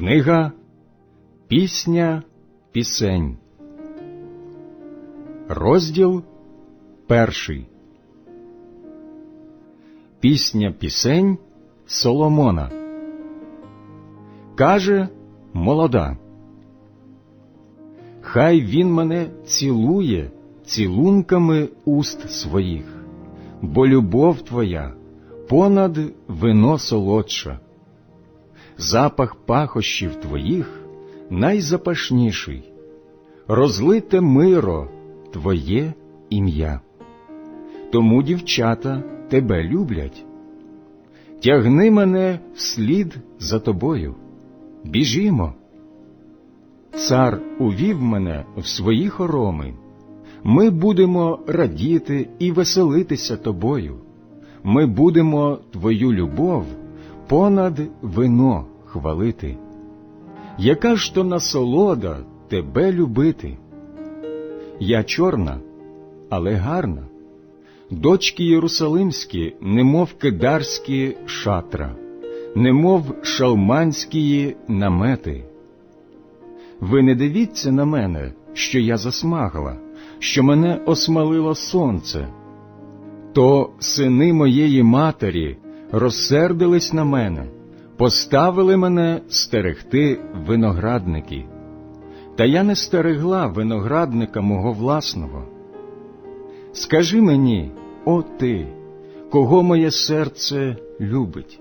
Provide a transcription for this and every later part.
Книга Пісня Пісень. Розділ перший. Пісня пісень Соломона. Каже молода. Хай він мене цілує цілунками уст своїх, бо любов твоя понад вино солодша запах пахощів твоїх найзапашніший, розлите миро Твоє ім'я. Тому дівчата тебе люблять. Тягни мене вслід за тобою, біжімо. Цар увів мене в свої хороми. Ми будемо радіти і веселитися тобою. Ми будемо твою любов понад вино хвалити. Яка ж то насолода тебе любити? Я чорна, але гарна, дочки Єрусалимські, немов кидарські шатра, немов шалманські намети. Ви не дивіться на мене, що я засмагла, що мене осмалило сонце. То сини моєї матері розсердились на мене, поставили мене стерегти виноградники. Та я не стерегла виноградника мого власного. Скажи мені, о ти, кого моє серце любить,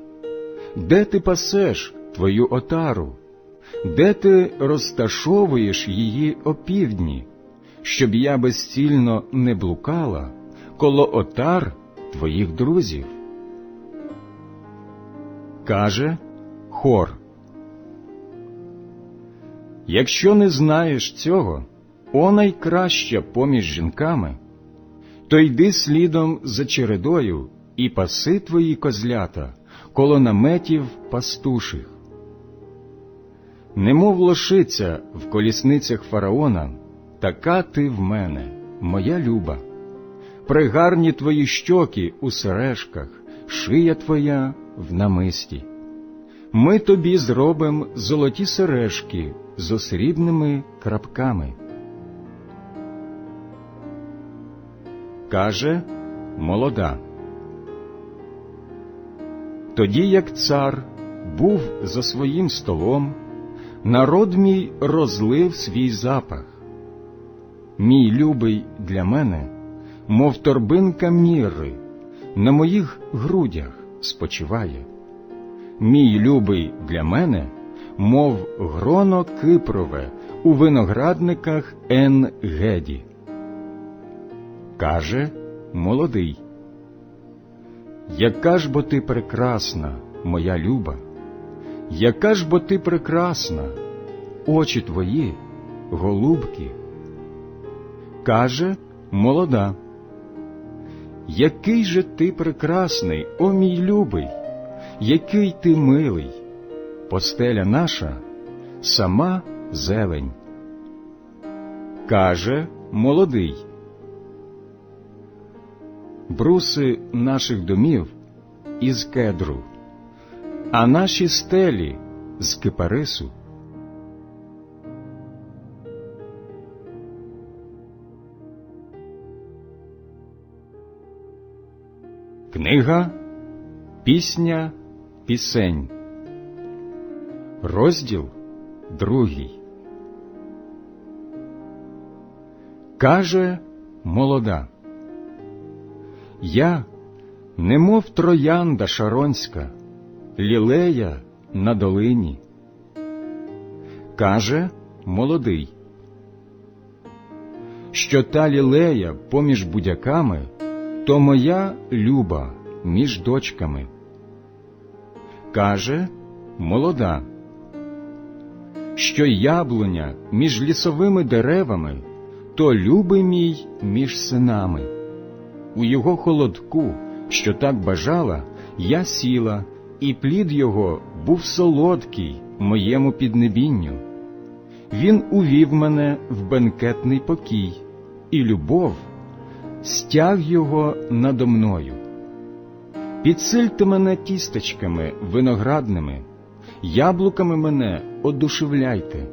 де ти пасеш твою отару, де ти розташовуєш її опівдні, щоб я безцільно не блукала коло отар твоїх друзів? Каже хор. Якщо не знаєш цього, о найкраща поміж жінками, то йди слідом за чередою і паси твої козлята коло наметів пастуших. Немов лошиця в колісницях фараона, така ти в мене, моя люба, пригарні твої щоки у сережках, шия твоя в намисті. Ми тобі зробим золоті сережки з осрібними крапками. Каже молода. Тоді, як цар був за своїм столом, народ мій розлив свій запах. Мій любий для мене, мов торбинка міри, на моїх грудях спочиває. Мій любий для мене, мов гроно кипрове у виноградниках Ен Геді. Каже молодий. Яка ж бо ти прекрасна, моя люба, яка ж бо ти прекрасна, очі твої, голубки. Каже молода. Який же ти прекрасний, о мій любий, який ти милий, постеля наша сама зелень. Каже молодий. Бруси наших домів із кедру, а наші стелі з кипарису. Книга Пісня Пісень, розділ другий. Каже молода. Я, немов троянда шаронська, лілея на долині. Каже молодий, що та лілея поміж будяками, то моя люба між дочками. Каже молода, що яблуня між лісовими деревами, то любий мій між синами. У його холодку, що так бажала, я сіла, і плід його був солодкий моєму піднебінню. Він увів мене в бенкетний покій, і любов стяг його надо мною. Підсильте мене тістечками виноградними, яблуками мене одушевляйте,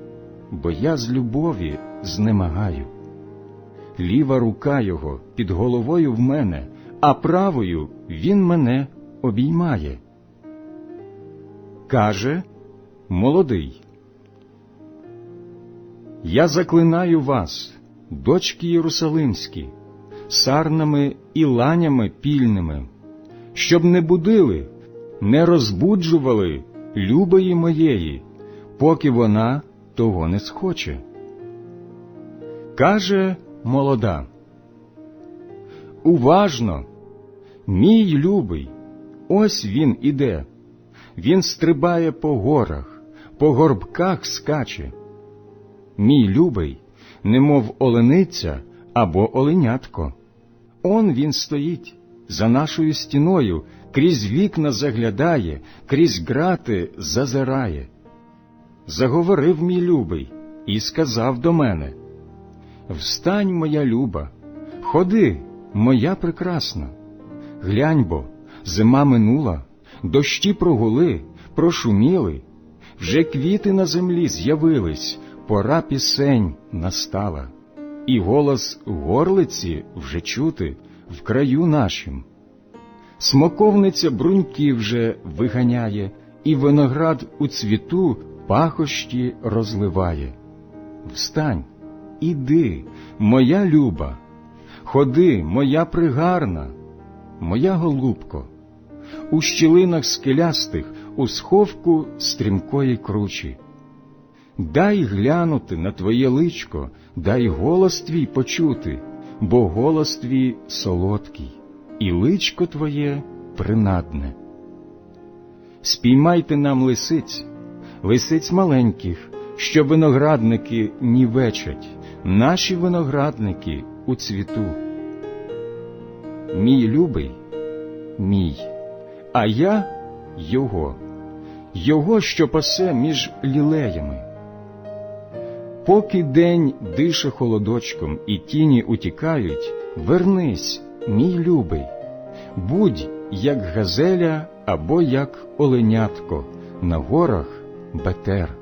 бо я з любові знемагаю. Ліва рука його під головою в мене, а правою він мене обіймає. Каже молодий. Я заклинаю вас, дочки Єрусалимські, сарнами і ланями пільними, щоб не будили, не розбуджували любої моєї, поки вона того не схоче. Каже молода. Уважно, мій любий, ось він іде. Він стрибає по горах, по горбках скаче. Мій любий, немов олениця або оленятко. Он він стоїть за нашою стіною, крізь вікна заглядає, крізь грати зазирає. Заговорив мій любий і сказав до мене Встань, моя люба, ходи, моя прекрасна. Глянь бо, зима минула, дощі прогули, прошуміли, вже квіти на землі з'явились, пора пісень настала, і голос горлиці вже чути в краю нашим. Смоковниця бруньки вже виганяє, і виноград у цвіту пахощі розливає. Встань, іди, моя люба, ходи, моя пригарна, моя голубко, у щілинах скелястих, у сховку стрімкої кручі. Дай глянути на твоє личко, дай голос твій почути, бо голос твій солодкий, і личко твоє принадне. Спіймайте нам лисиць, лисиць маленьких, що виноградники нівечать, наші виноградники у цвіту. Мій любий, мій, а я його, його, що пасе між лілеями. Поки день дише холодочком і тіні утікають, вернись, мій любий, будь як газеля або як оленятко на горах Бетер.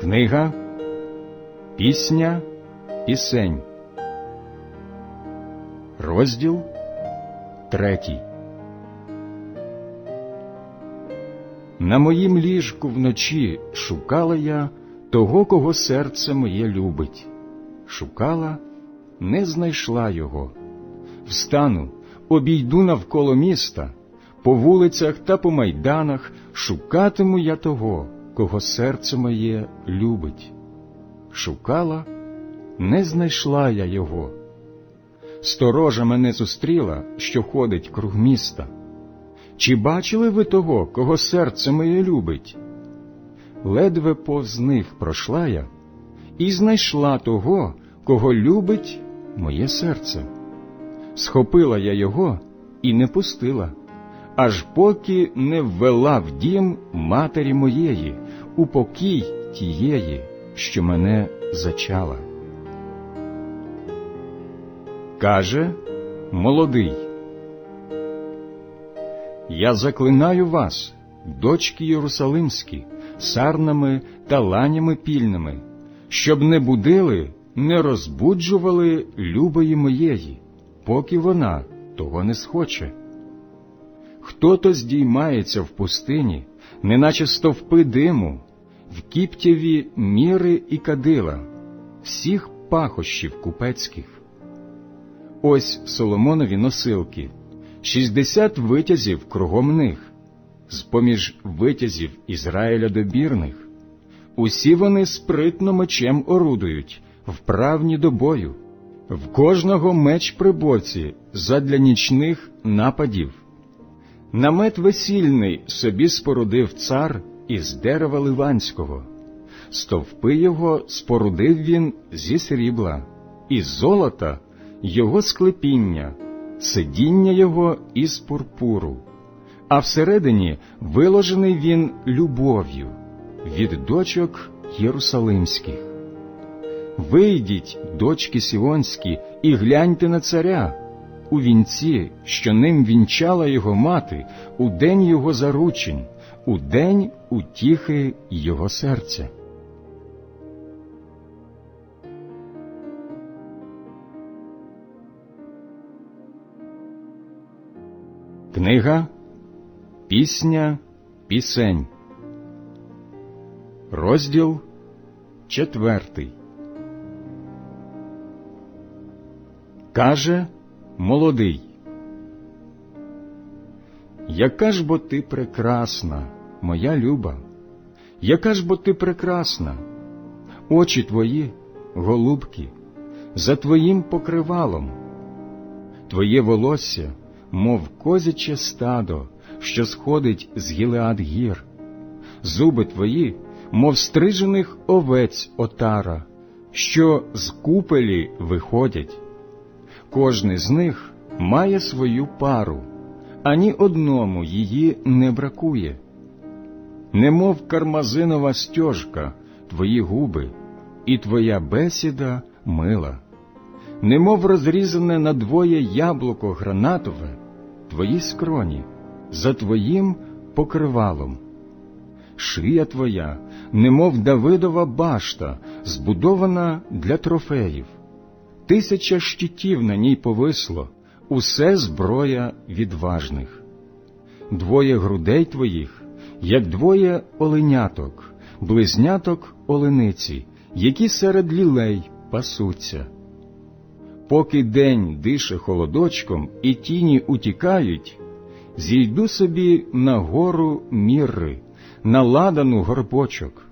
Книга Пісня Пісень. Розділ третій. На моїм ліжку вночі шукала я того, кого серце моє любить. Шукала, не знайшла його. Встану, обійду навколо міста, по вулицях та по майданах шукатиму я того, кого серце моє любить. Шукала, не знайшла я його. Сторожа мене зустріла, що ходить круг міста. Чи бачили ви того, кого серце моє любить? Ледве повз них пройшла я і знайшла того, кого любить моє серце. Схопила я його і не пустила, аж поки не ввела в дім матері моєї, у покій тієї, що мене зачала. Каже молодий. Я заклинаю вас, дочки Єрусалимські, сарнами та ланями пільними, щоб не будили, не розбуджували любої моєї, поки вона того не схоче. Хто то здіймається в пустині, неначе стовпи диму, в кіптєві міри і кадила, всіх пахощів купецьких. Ось Соломонові носилки, шістдесят витязів кругом них, з поміж витязів Ізраїля добірних. Усі вони спритно мечем орудують, вправні до бою, в кожного меч при боці задля нічних нападів. Намет весільний собі спорудив цар із дерева ливанського, стовпи його спорудив він зі срібла, із золота його склепіння, сидіння його із пурпуру, а всередині виложений він любов'ю від дочок Єрусалимських. Вийдіть, дочки сіонські, і гляньте на царя у вінці, що ним вінчала його мати, у день його заручень, у день утіхи його серця. Книга Пісня Пісень, розділ четвертий. Каже молодий. Яка ж бо ти прекрасна, моя люба, яка ж бо ти прекрасна, очі твої, голубки, за твоїм покривалом, твоє волосся, мов козяче стадо, що сходить з Гілеад гір, зуби твої, мов стрижених овець отара, що з купелі виходять. Кожний з них має свою пару, ані одному її не бракує. Немов кармазинова стежка, твої губи, і твоя бесіда мила, немов розрізане надвоє яблуко гранатове, твої скроні, за твоїм покривалом. Шия твоя, немов Давидова башта, збудована для трофеїв тисяча щитів на ній повисло, усе зброя відважних. Двоє грудей твоїх, як двоє оленяток, близняток олениці, які серед лілей пасуться. Поки день дише холодочком і тіні утікають, зійду собі на гору мірри, на ладану горбочок.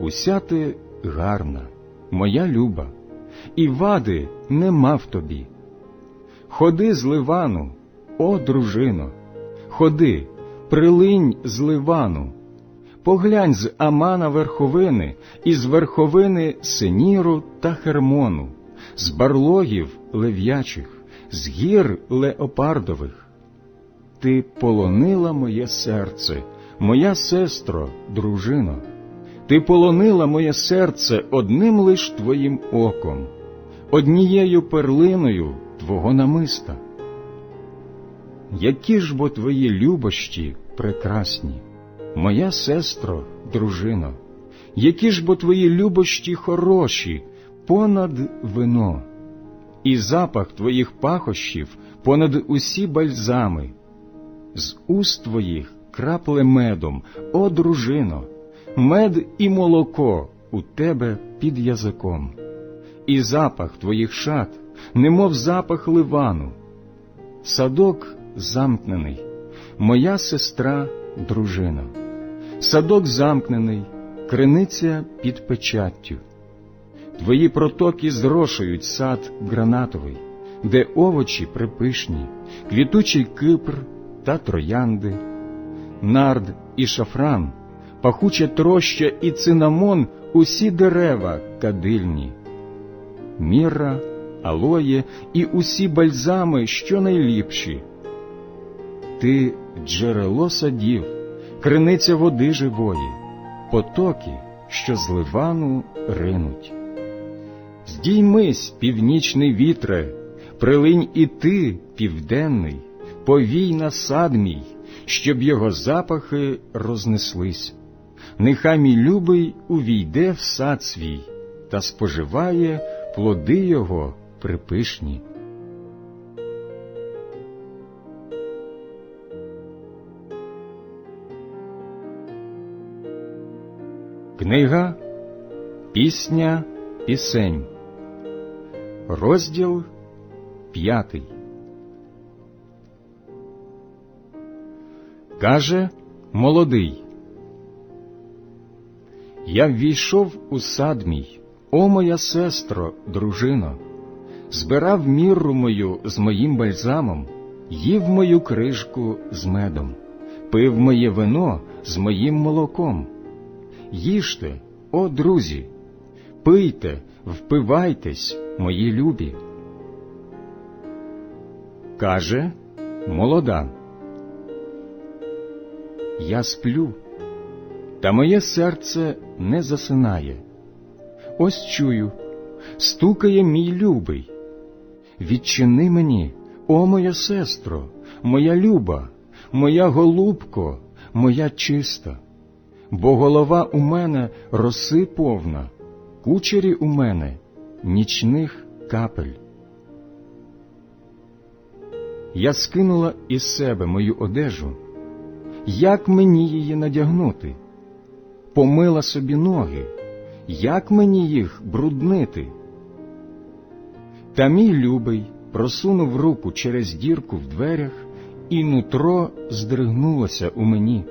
Уся ти гарна, моя люба і вади нема в тобі. Ходи з Ливану, о дружино, ходи, прилинь з Ливану, поглянь з Амана верховини, і з верховини Синіру та Хермону, з барлогів лев'ячих, з гір леопардових. Ти полонила моє серце, моя сестро, дружино. Ти полонила моє серце одним лиш твоїм оком, однією перлиною твого намиста. Які ж бо твої любощі прекрасні, моя сестро, дружино, які ж бо твої любощі хороші понад вино, і запах твоїх пахощів понад усі бальзами, з уст твоїх крапле медом, о дружино мед і молоко у тебе під язиком, і запах твоїх шат, немов запах ливану, садок замкнений, моя сестра, дружина, садок замкнений, криниця під печаттю. Твої протоки зрошують сад гранатовий, де овочі припишні, квітучий кипр та троянди, нард і шафран пахуче троща і цинамон усі дерева кадильні, міра, алоє і усі бальзами, що найліпші. Ти джерело садів, криниця води живої, потоки, що з ливану ринуть. Здіймись, північний вітре, прилинь і ти, південний, повій на сад мій, щоб його запахи рознеслись нехай мій любий увійде в сад свій та споживає плоди його припишні. Книга Пісня Пісень, розділ п'ятий. Каже молодий. Я ввійшов у сад мій, о моя сестро, дружино, збирав міру мою з моїм бальзамом, їв мою крижку з медом, пив моє вино з моїм молоком. Їжте, о друзі, пийте, впивайтесь, мої любі. Каже молода. Я сплю та моє серце не засинає. ось чую, стукає мій любий. Відчини мені, о моя сестро, моя люба, моя голубко, моя чиста, бо голова у мене роси повна, кучері у мене нічних капель. Я скинула із себе мою одежу, як мені її надягнути? Помила собі ноги, як мені їх бруднити? Та мій любий просунув руку через дірку в дверях, і нутро здригнулося у мені.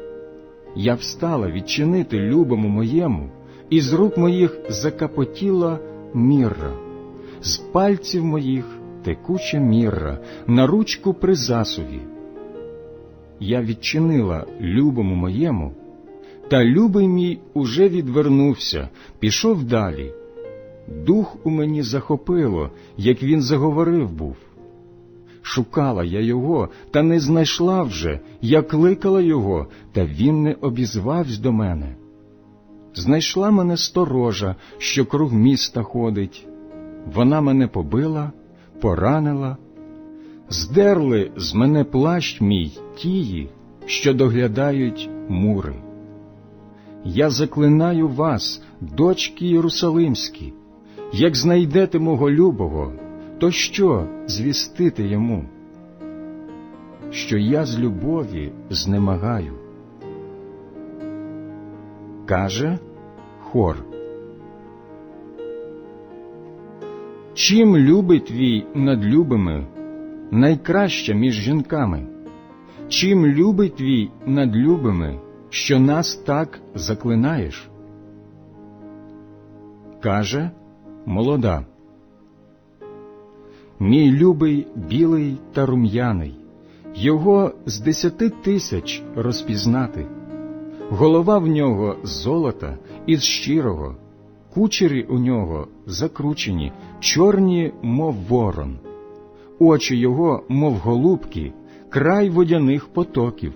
Я встала відчинити любому моєму, і з рук моїх закапотіла мірра, з пальців моїх текуча мірра на ручку при засуві. Я відчинила любому моєму, та любий мій уже відвернувся, пішов далі. Дух у мені захопило, як він заговорив був. Шукала я його, та не знайшла вже, я кликала його, та він не обізвався до мене. Знайшла мене сторожа, що круг міста ходить. Вона мене побила, поранила, здерли з мене плащ мій тії, що доглядають мури. Я заклинаю вас, дочки Єрусалимські, як знайдете мого любого, то що звістити йому? Що я з любові знемагаю. Каже хор. Чим любий твій над любими, найкраща між жінками? Чим любий твій над любими, що нас так заклинаєш? Каже молода. Мій любий білий та рум'яний, його з десяти тисяч розпізнати, голова в нього золота із щирого, кучері у нього закручені, чорні, мов ворон, очі його, мов голубки, край водяних потоків,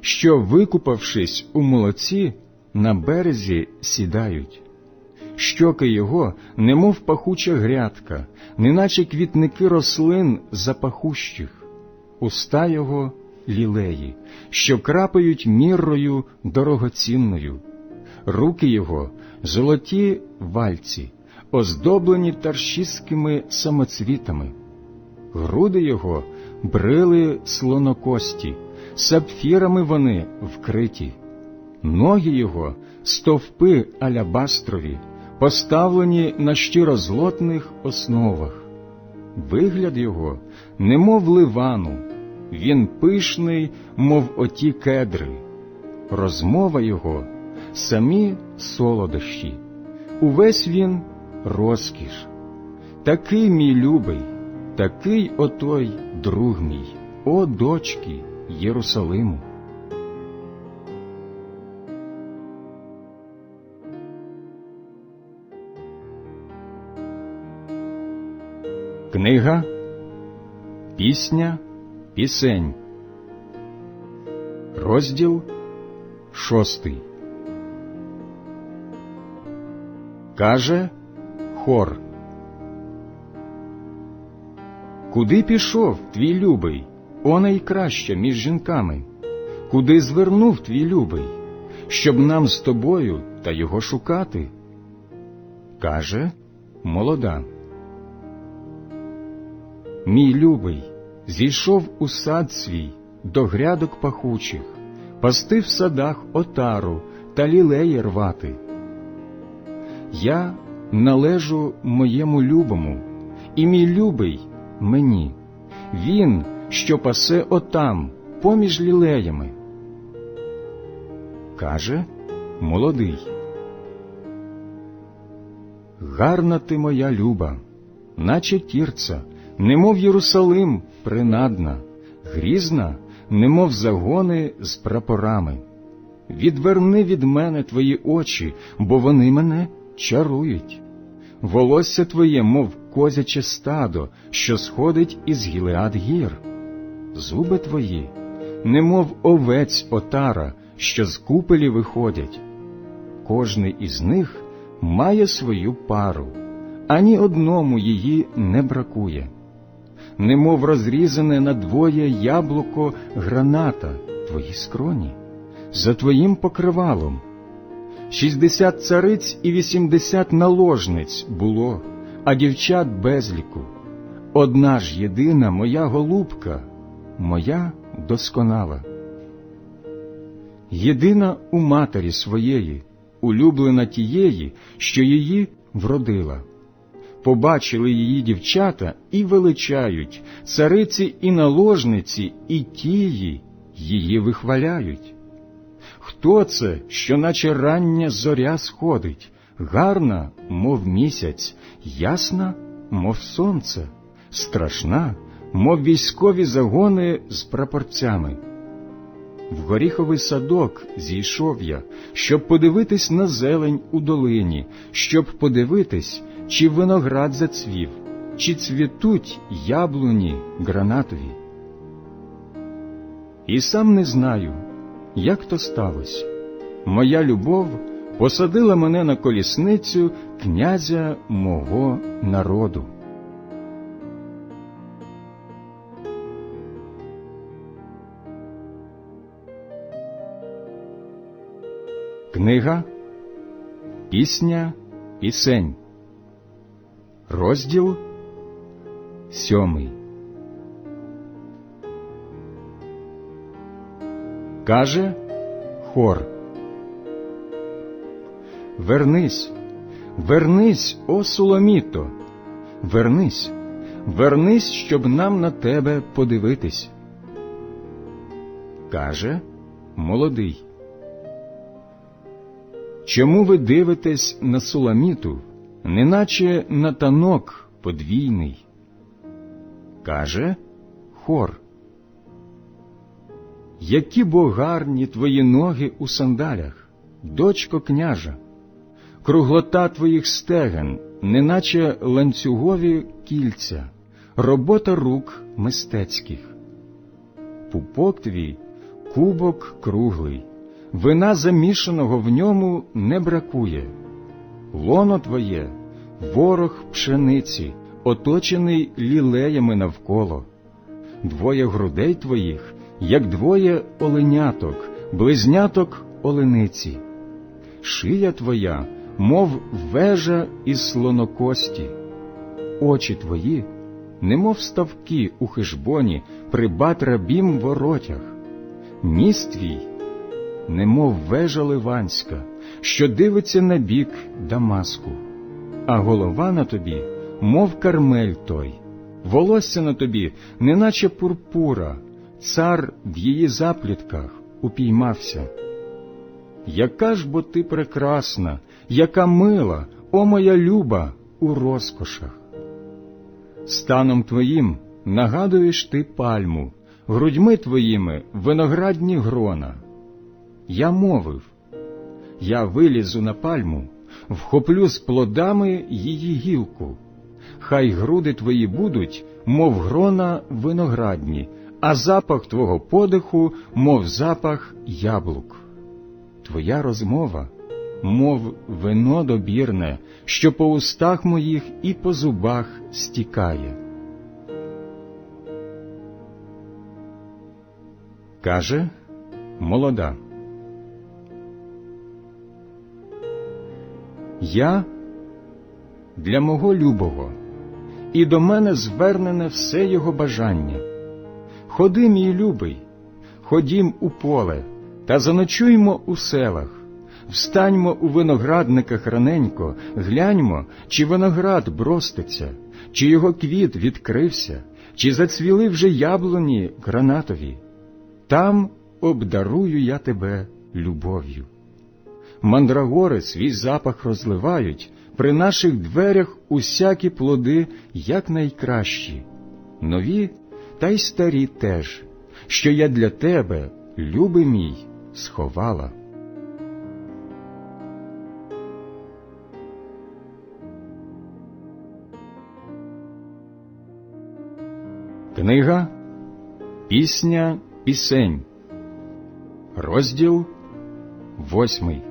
що, викупавшись у молоці, на березі сідають. Щоки його, немов пахуча грядка, неначе квітники рослин запахущих, уста його лілеї, що крапають міррою дорогоцінною, руки його золоті вальці, оздоблені таршістськими самоцвітами, груди його брили слонокості, сапфірами вони вкриті, ноги його стовпи алябастрові, поставлені на щирозлотних основах. Вигляд його, немов ливану, він пишний, мов оті кедри, розмова його самі солодощі, увесь він розкіш. Такий мій любий, такий отой друг мій, о дочки Єрусалиму. Книга Пісня Пісень, розділ шостий. Каже хор. Куди пішов твій любий, о найкраща між жінками? Куди звернув твій любий, щоб нам з тобою та його шукати? Каже молода. Мій любий зійшов у сад свій до грядок пахучих, пасти в садах отару та лілеї рвати. Я належу моєму любому, і мій любий мені, він, що пасе отам, поміж лілеями. Каже молодий. Гарна ти моя люба, наче тірця немов Єрусалим принадна, грізна, немов загони з прапорами. Відверни від мене твої очі, бо вони мене чарують. Волосся твоє, мов козяче стадо, що сходить із Гілеад гір. Зуби твої, немов овець отара, що з купелі виходять. Кожний із них має свою пару, ані одному її не бракує, немов розрізане на двоє яблуко граната твої скроні, за твоїм покривалом. Шістдесят цариць і вісімдесят наложниць було, а дівчат безліку. Одна ж єдина моя голубка, моя досконала. Єдина у матері своєї, улюблена тієї, що її вродила. Побачили її дівчата і величають, цариці і наложниці, і тії її вихваляють. Хто це, що наче рання зоря сходить, гарна, мов місяць, ясна, мов сонце, страшна, мов військові загони з прапорцями. В горіховий садок зійшов я, щоб подивитись на зелень у долині, щоб подивитись, чи виноград зацвів, чи цвітуть яблуні гранатові. І сам не знаю, як то сталося. Моя любов посадила мене на колісницю князя мого народу. Книга Пісня Пісень, розділ сьомий. Каже хор. Вернись, вернись, о Соломіто, вернись, вернись, щоб нам на тебе подивитись. Каже молодий. Чому ви дивитесь на Суламіту, неначе на танок подвійний? Каже хор. Які бо гарні твої ноги у сандалях, дочко княжа, круглота твоїх стеген, неначе ланцюгові кільця, робота рук мистецьких. Пупок твій кубок круглий вина замішаного в ньому не бракує. Лоно твоє, ворог пшениці, оточений лілеями навколо, двоє грудей твоїх, як двоє оленяток, близняток олениці, шия твоя, мов вежа із слонокості, очі твої, немов ставки у хижбоні при батрабім воротях, ніс твій немов вежа ливанська, що дивиться на бік Дамаску, а голова на тобі, мов кармель той, волосся на тобі, неначе пурпура, цар в її заплітках упіймався. Яка ж бо ти прекрасна, яка мила, о моя люба, у розкошах. Станом твоїм нагадуєш ти пальму, грудьми твоїми виноградні грона. Я мовив я вилізу на пальму, вхоплю з плодами її гілку, хай груди твої будуть, мов грона виноградні, а запах твого подиху, мов запах яблук. Твоя розмова, мов вино добірне, що по устах моїх і по зубах стікає. Каже молода. Я для мого любого, і до мене звернене все його бажання. Ходи, мій любий, ходім у поле та заночуймо у селах, встаньмо у виноградниках раненько, гляньмо, чи виноград броститься, чи його квіт відкрився, чи зацвіли вже яблуні гранатові. Там обдарую я тебе любов'ю мандрагори свій запах розливають, при наших дверях усякі плоди як найкращі, нові та й старі теж, що я для тебе, любий мій, сховала. Книга Пісня Пісень, розділ восьмий.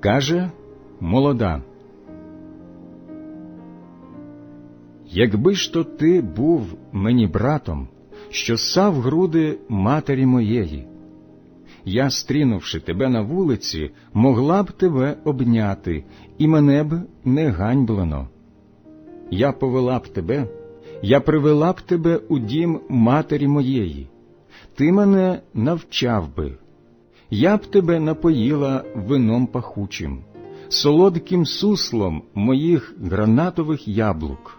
Каже молода. Якби ж то ти був мені братом, що сав груди матері моєї, я, стрінувши тебе на вулиці, могла б тебе обняти, і мене б не ганьблено. Я повела б тебе, я привела б тебе у дім матері моєї, ти мене навчав би, я б тебе напоїла вином пахучим, солодким суслом моїх гранатових яблук.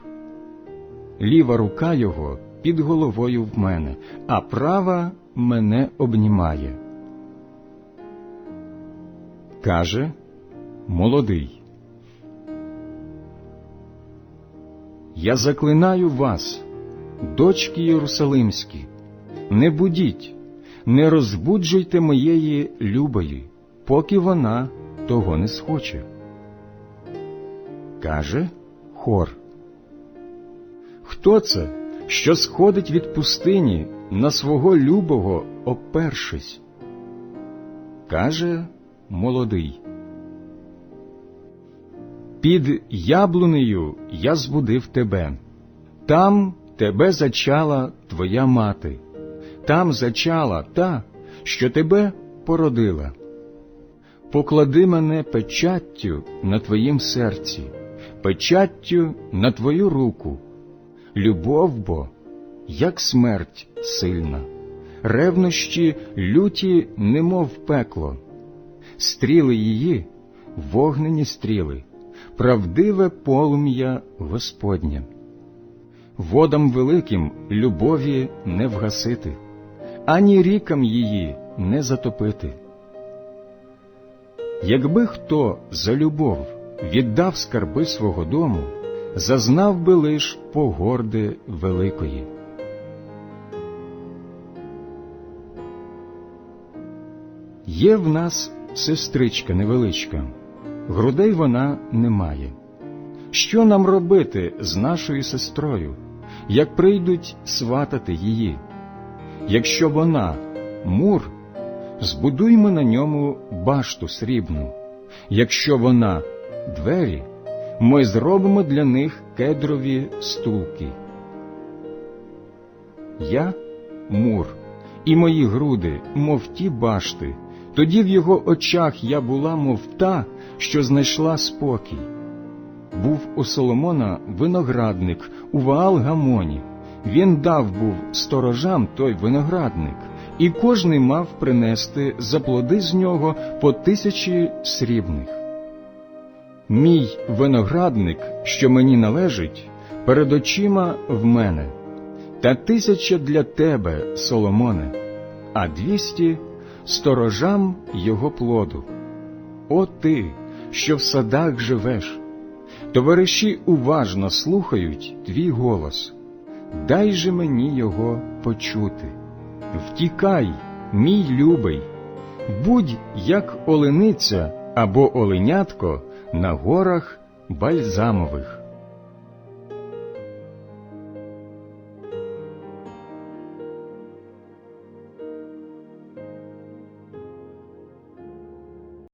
Ліва рука його під головою в мене, а права мене обнімає. Каже молодий. Я заклинаю вас, дочки Єрусалимські, не будіть, не розбуджуйте моєї любої, поки вона того не схоче. Каже хор. Хто це, що сходить від пустині на свого любого, опершись? Каже молодий. Під яблунею я збудив тебе, там тебе зачала твоя мати, там зачала та, що тебе породила. Поклади мене печаттю на твоїм серці, печаттю на твою руку. Любов бо, як смерть сильна, ревнощі люті, немов пекло, стріли її, вогнені стріли, правдиве полум'я Господнє. Водам великим любові не вгасити, ані рікам її не затопити. Якби хто за любов віддав скарби свого дому, зазнав би лиш погорди великої. Є в нас сестричка невеличка, грудей вона не має. Що нам робити з нашою сестрою, як прийдуть сватати її? Якщо вона мур, збудуймо на ньому башту срібну, якщо вона двері, ми зробимо для них кедрові стулки. Я мур, і мої груди, мов ті башти, тоді в його очах я була, мов та, що знайшла спокій. Був у Соломона виноградник у Ваал-Гамоні. Він дав був сторожам той виноградник, і кожний мав принести за плоди з нього по тисячі срібних. Мій виноградник, що мені належить, перед очима в мене, та тисяча для тебе, Соломоне, а двісті сторожам його плоду. О ти, що в садах живеш, товариші уважно слухають твій голос, дай же мені його почути. Втікай, мій любий, будь як олениця або оленятко на горах бальзамових.